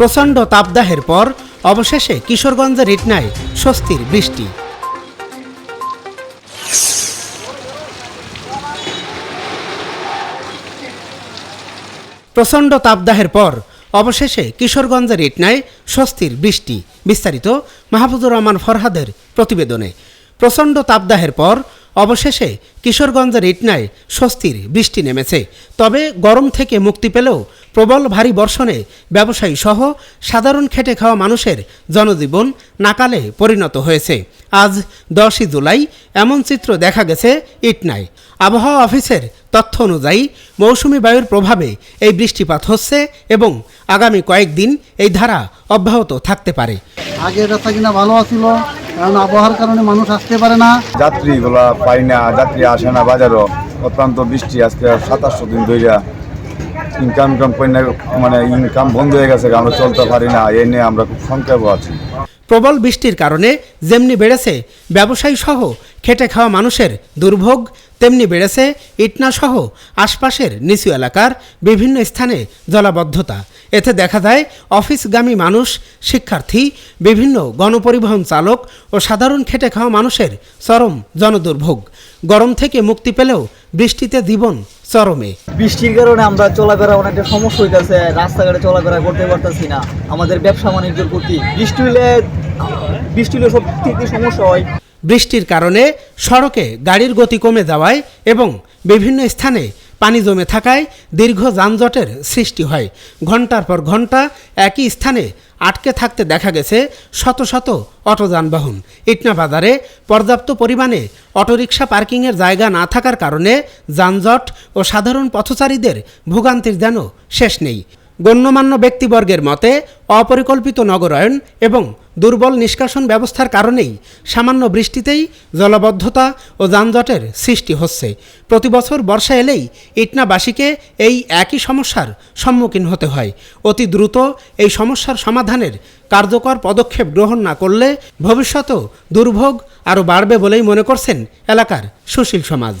প্রচণ্ড তাপদাহের পর অবশেষে কিশোরগঞ্জের ইটনায় স্বস্তির বৃষ্টি। প্রচণ্ড তাপদাহের পর অবশেষে কিশোরগঞ্জের ইটনায় স্বস্তির বৃষ্টি। বিস্তারিত মাহফুজুর রহমান ফরহাদের প্রতিবেদনে। প্রচণ্ড তাপদাহের পর অবশেষে কিশোরগঞ্জের ইটনায় স্বস্তির বৃষ্টি নেমেছে। তবে গরম থেকে মুক্তি পেলেও প্রবল ভারী বর্ষণে ব্যবসায়ী সহ সাধারণ খেটে খাওয়া মানুষের জনজীবন নাকালে পরিণত হয়েছে। আজ দশই জুলাই, এমন চিত্র দেখা গেছে ইটনায়। আবহাওয়া অফিসের তথ্য অনুযায়ী মৌসুমি বায়ুর প্রভাবে এই বৃষ্টিপাত হচ্ছে এবং আগামী কয়েকদিন এই ধারা অব্যাহত থাকতে পারে। আগে রাস্তা কিনা ভালো কারণ আবহাওয়ার কারণে মানুষ আসতে পারে না। যাত্রীগুলা পাই না, যাত্রী আসে না বাজারও। অত্যন্ত বৃষ্টি আজকে সাতাশশো দিন ধরে ইনকাম ইনকাম মানে ইনকাম বন্ধ হয়ে গেছে আমরা চলতে পারি না, এ নিয়ে আমরা খুব সংক্ষেপ আছি। প্রবল বৃষ্টির কারণে যেমনি বেড়েছে ব্যবসায়ী সহ খেটে খাওয়া মানুষের দুর্ভোগ, তেমনি বেড়েছে ইটনা সহ আশপাশের নিচু এলাকার বিভিন্ন স্থানে জলাবদ্ধতা। এতে দেখা যায়, অফিসগামী মানুষ, শিক্ষার্থী, বিভিন্ন গণপরিবহন চালক ও সাধারণ খেটে খাওয়া মানুষের চরম জনদুর্ভোগ। গরম থেকে মুক্তি পেলেও বৃষ্টিতে জীবন চরমে। বৃষ্টির কারণে আমরা চলাফেরা অনেকটা সমস্যা হইতেছে রাস্তাঘাটে চলাফেরা করতে পারতেছি না আমাদের ব্যবসা বাণিজ্যের প্রতি। বৃষ্টি হইলে বৃষ্টি হলে সব থেকে সমস্যা হয়। বৃষ্টির কারণে সড়কে গাড়ির গতি কমে যাওয়ায় এবং বিভিন্ন স্থানে পানি জমে থাকায় দীর্ঘ যানজটের সৃষ্টি হয়। ঘণ্টার পর ঘণ্টা একই স্থানে আটকে থাকতে দেখা গেছে শত শত অটো যানবাহন। ইটনা বাজারে পর্যাপ্ত পরিমাণে অটোরিকশা পার্কিংয়ের জায়গা না থাকার কারণে যানজট ও সাধারণ পথচারীদের ভোগান্তির যেন শেষ নেই। গণ্যমান্য ব্যক্তিবর্গের মতে অপরিকল্পিত নগরায়ন এবং দুর্বল নিষ্কাশন ব্যবস্থার কারণেই সামান্য বৃষ্টিতেই জলবদ্ধতা ও যানজটের সৃষ্টি হচ্ছে। প্রতিবছর বর্ষা এলেই ইটনাবাসীকে এই একই সমস্যার সম্মুখীন হতে হয়। অতি দ্রুত এই সমস্যার সমাধানের কার্যকর পদক্ষেপ গ্রহণ না করলে ভবিষ্যতেও দুর্ভোগ আরও বাড়বে বলেই মনে করছেন এলাকার সুশীল সমাজ।